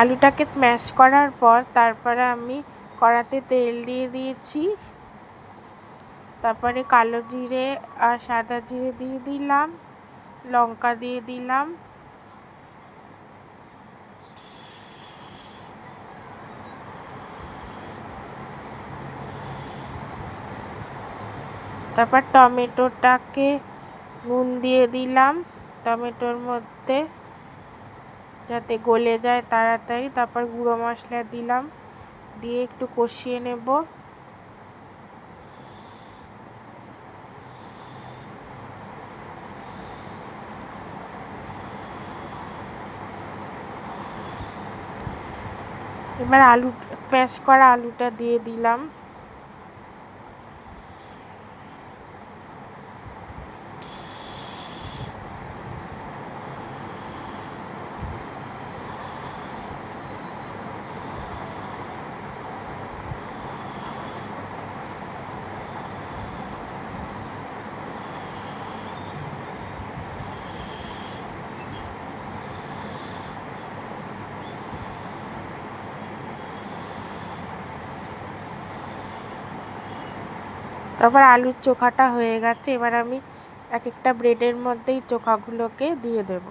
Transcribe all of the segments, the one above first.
আলুটাকে ম্যাশ করার পর তারপরে আমি কড়াতে তেল দিয়ে দিয়েছি। তারপরে কালো জিরে আর সাদা জিরে দিয়ে দিলাম, লঙ্কা দিয়ে দিলাম। তারপর টমেটোটাকে নুন দিয়ে দিলাম, টমেটোর মধ্যে যাতে গলে যায় তাড়াতাড়ি। তারপর গুঁড়ো মশলা দিলাম। দিয়ে একটু কষিয়ে নেব। এবার আলু ম্যাশ করা আলুটা দিয়ে দিলাম। তারপর আলুর চোখাটা হয়ে গেছে এবার আমি এক একটা ব্রেডের মধ্যেই চোখাগুলোকে দিয়ে দেব।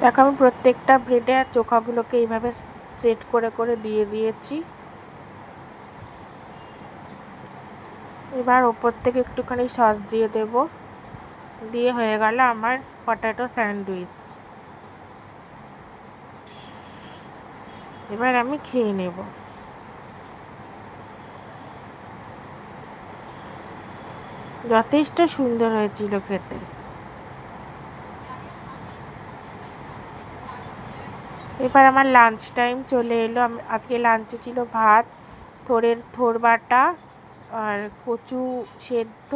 দেখো আমি প্রত্যেকটা ব্রেডে চোখাগুলোকে এইভাবে সেট করে করে দিয়ে দিয়েছি। এবার ওপর থেকে একটুখানি সস দিয়ে দেব। দিয়ে হয়ে গেল আমার পটাটো স্যান্ডউইচ এবার আমি খেয়ে নেব। যথেষ্ট সুন্দর হয়েছিল খেতে। এবার আমার লাঞ্চ টাইম চলে এলো। আজকে লাঞ্চে ছিল ভাত থোড়ের থোর বাটা আর কচু সেদ্ধ।